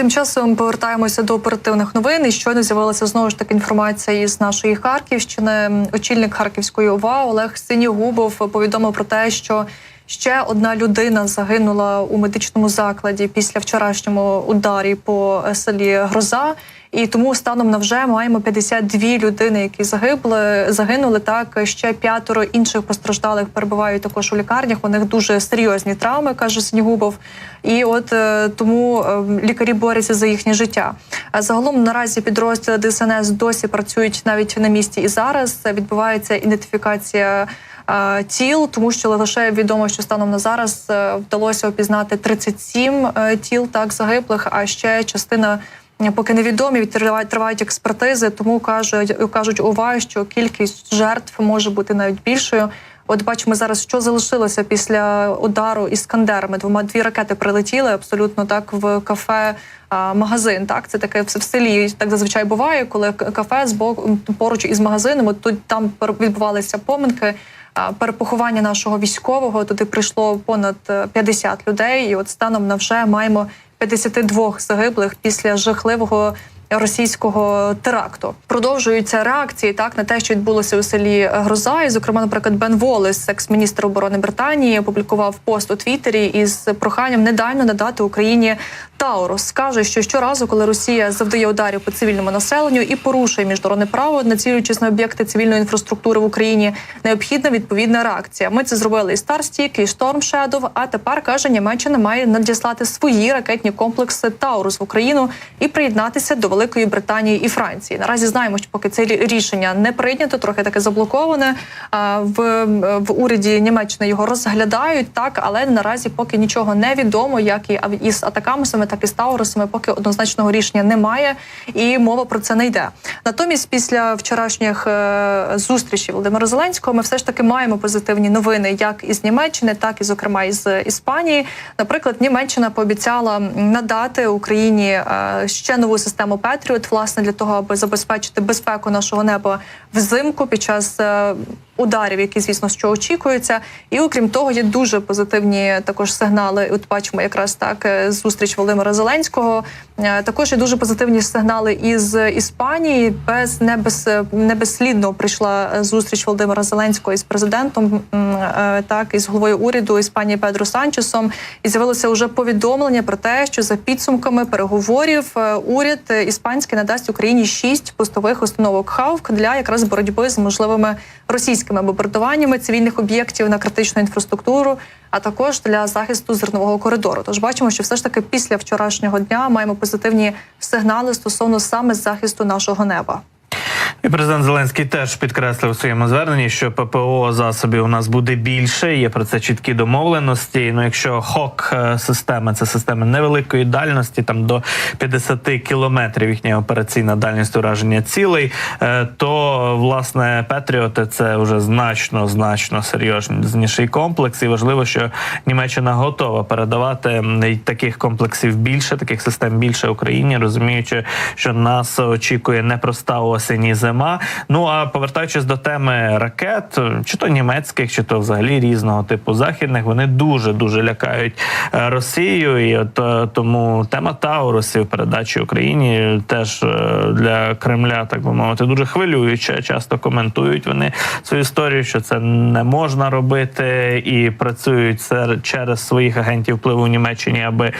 Тим часом повертаємося до оперативних новин. І щойно з'явилася знову ж таки інформація із нашої Харківщини. Очільник Харківської ОВА Олег Синігубов повідомив про те, що ще одна людина загинула у медичному закладі після вчорашнього ударі по селі Гроза. І тому станом на вже маємо 52 людини, які загибли, загинули. Так ще п'ятеро інших постраждалих перебувають також у лікарнях. У них дуже серйозні травми, каже Снігубов. І от е, тому е, лікарі борються за їхнє життя. Загалом наразі підрозділи ДСНС досі працюють навіть на місці і зараз відбувається ідентифікація. е, Тіл, тому що лише відомо, що станом на зараз вдалося опізнати 37 е, тіл так загиблих, а ще частина поки невідомі тривають, експертизи, тому кажуть, кажуть ова, що кількість жертв може бути навіть більшою. От бачимо зараз, що залишилося після удару іскандерами. Двома дві ракети прилетіли абсолютно так в кафе. Магазин, так це таке в селі. Так зазвичай буває, коли кафе з боку поруч із магазином. От тут там відбувалися поминки. Перепоховання нашого військового туди прийшло понад е, 50 людей, і от станом на вже маємо 52 загиблих після жахливого російського теракту. Продовжуються реакції так на те, що відбулося у селі Гроза. І, зокрема, наприклад, Бен Волес, екс-міністр оборони Британії, опублікував пост у Твіттері із проханням недально надати Україні Таурус. каже, що щоразу, коли Росія завдає ударів по цивільному населенню і порушує міжнародне право, націлюючись на об'єкти цивільної інфраструктури в Україні, необхідна відповідна реакція. Ми це зробили і Старстік, і Storm Shadow, А тепер каже, Німеччина має надіслати свої ракетні комплекси Таурус в Україну і приєднатися до Великої Британії і Франції. Наразі знаємо, що поки це рішення не прийнято, трохи таке заблоковане. В, в уряді Німеччини його розглядають так, але наразі поки нічого не відомо, як і із атакамусами, так і з поки однозначного рішення немає, і мова про це не йде. Натомість, після вчорашніх е, зустрічей Володимира Зеленського, ми все ж таки маємо позитивні новини, як із Німеччини, так і зокрема із Іспанії. Наприклад, Німеччина пообіцяла надати Україні е, ще нову систему Петріот, власне, для того, аби забезпечити безпеку нашого неба взимку під час. е, Ударів, які звісно що очікуються, і окрім того, є дуже позитивні також сигнали. От бачимо якраз так зустріч Володимира Зеленського. Е, Також є дуже позитивні сигнали із Іспанії. Без не без не прийшла е, зустріч Володимира Зеленського із президентом, е, так із головою уряду Іспанії Педро Санчесом. І з'явилося вже повідомлення про те, що за підсумками переговорів е, уряд е, іспанський надасть Україні шість пустових установок Хавк для якраз боротьби з можливими російськими бомбардуваннями цивільних об'єктів на критичну інфраструктуру, а також для захисту зернового коридору. Тож бачимо, що все ж таки після вчорашнього дня маємо позитивні сигнали стосовно саме захисту нашого неба. І президент Зеленський теж підкреслив у своєму зверненні, що ППО засобів у нас буде більше. Є про це чіткі домовленості. Ну, якщо хок е, системи це системи невеликої дальності, там до 50 кілометрів їхня операційна дальність ураження цілей, е, то власне Петріоти це вже значно значно серйозніший комплекс. І важливо, що Німеччина готова передавати таких комплексів більше, таких систем більше Україні, розуміючи, що нас очікує непроста осінь і зима. Ну а повертаючись до теми ракет, чи то німецьких, чи то взагалі різного типу західних, вони дуже дуже лякають е, Росію. І от е, тому тема Таурусів передачі Україні теж е, для Кремля, так би мовити, дуже хвилююча. Часто коментують вони цю історію, що це не можна робити, і працюють через своїх агентів впливу в Німеччині, аби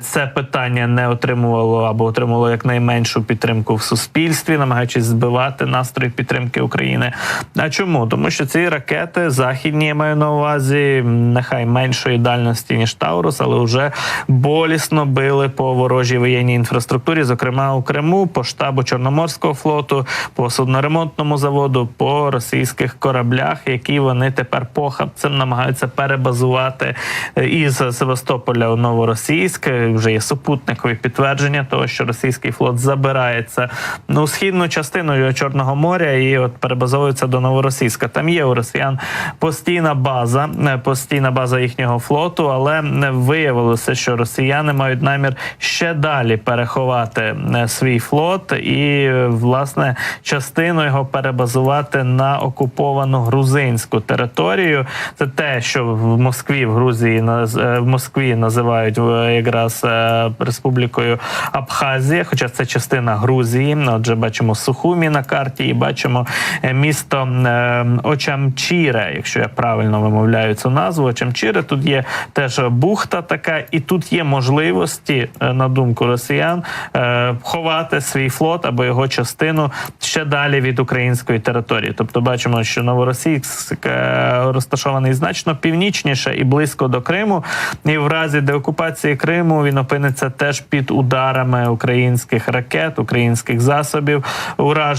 це питання не отримувало або отримувало якнайменшу підтримку в суспільстві, намагаючись збивати настрій підтримки України. А чому? Тому що ці ракети західні я маю на увазі, нехай меншої дальності ніж Таурус, але вже болісно били по ворожій воєнній інфраструктурі, зокрема у Криму, по штабу Чорноморського флоту, по судноремонтному заводу, по російських кораблях, які вони тепер похабцем намагаються перебазувати е, із Севастополя у Новоросійськ. Вже є супутникові підтвердження того, що російський флот забирається ну східну частину Чорного моря і от перебазовуються до Новоросійська. Там є у росіян постійна база, е, постійна база їхнього флоту, але не виявилося, що росіяни мають намір ще далі переховати е, свій флот і е, власне частину його перебазувати на окуповану грузинську територію. Це те, що в Москві, в Грузії в Москві називають якраз республікою Абхазія, хоча це частина Грузії. Отже, бачимо На карті, і бачимо е, місто е, Очамчіре, якщо я правильно вимовляю цю назву. Очамчіре тут є теж бухта така, і тут є можливості, е, на думку росіян, ховати свій флот або його частину ще далі від української території. Тобто, бачимо, що Новоросійськ розташований значно північніше і близько до Криму. І в разі деокупації Криму він опиниться теж під ударами українських ракет, українських засобів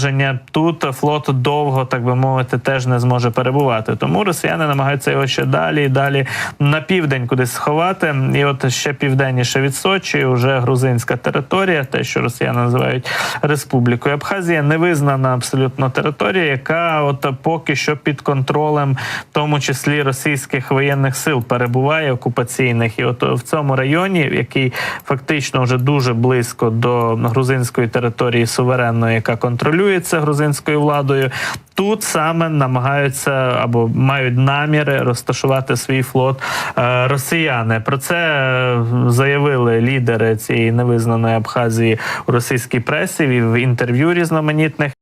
ураження. Тут флот довго, так би мовити, теж не зможе перебувати. Тому росіяни намагаються його ще далі і далі на південь кудись сховати. І от ще південніше від Сочі, вже грузинська територія, те, що росіяни називають республікою. Абхазія невизнана абсолютно територія, яка от поки що під контролем, в тому числі російських воєнних сил, перебуває окупаційних. І от в цьому районі, який фактично вже дуже близько до грузинської території суверенної, яка контролюється грузинською владою. Тут саме намагаються або мають наміри розташувати свій флот е, росіяни. Про це е, заявили лідери цієї невизнаної Абхазії у російській пресі в інтерв'ю різноманітних.